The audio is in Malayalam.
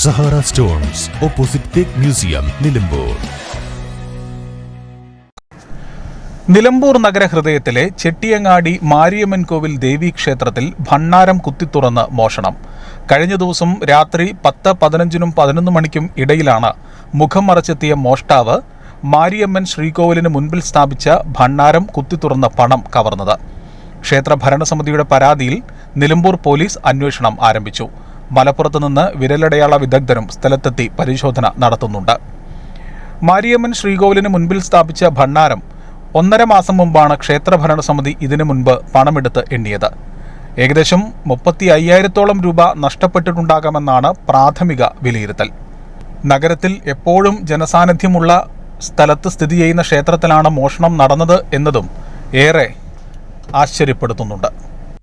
സഹാറ സ്റ്റോൺസ് ഓപ്പോസിറ്റ് തേക്ക് മ്യൂസിയം നിലമ്പൂർ. നിലമ്പൂർ നഗരഹൃദയത്തിലെ ചെട്ടിയങ്ങാടി മാരിയമ്മൻ കോവിൽ ദേവീക്ഷേത്രത്തിൽ ഭണ്ണാരം കുത്തിത്തുറന്ന് മോഷണം. കഴിഞ്ഞ ദിവസം രാത്രി പത്ത് പതിനഞ്ചിനും പതിനൊന്ന് മണിക്കും ഇടയിലാണ് മുഖം മറച്ചെത്തിയ മോഷ്ടാവ് മാരിയമ്മൻ ശ്രീകോവിലിന് മുൻപിൽ സ്ഥാപിച്ച ഭണ്ണാരം കുത്തിത്തുറന്ന പണം കവർന്നത്. ക്ഷേത്ര ഭരണസമിതിയുടെ പരാതിയിൽ നിലമ്പൂർ പോലീസ് അന്വേഷണം ആരംഭിച്ചു. മലപ്പുറത്ത് നിന്ന് വിരലടയാള വിദഗ്ധരും സ്ഥലത്തെത്തി പരിശോധന നടത്തുന്നുണ്ട്. മാരിയമ്മൻ ശ്രീകോവിലിന് മുൻപിൽ സ്ഥാപിച്ച ഭണ്ണാരം ഒന്നര മാസം മുമ്പാണ് ക്ഷേത്ര ഭരണസമിതി ഇതിനു മുൻപ് പണമെടുത്ത് എണ്ണിയത്. ഏകദേശം മുപ്പത്തി അയ്യായിരത്തോളം രൂപ നഷ്ടപ്പെട്ടിട്ടുണ്ടാകാമെന്നാണ് പ്രാഥമിക വിലയിരുത്തൽ. നഗരത്തിൽ എപ്പോഴും ജനസാന്നിധ്യമുള്ള സ്ഥലത്ത് സ്ഥിതി ചെയ്യുന്ന ക്ഷേത്രത്തിലാണ് മോഷണം നടന്നത് എന്നതും ഏറെ ആശ്ചര്യപ്പെടുത്തുന്നുണ്ട്.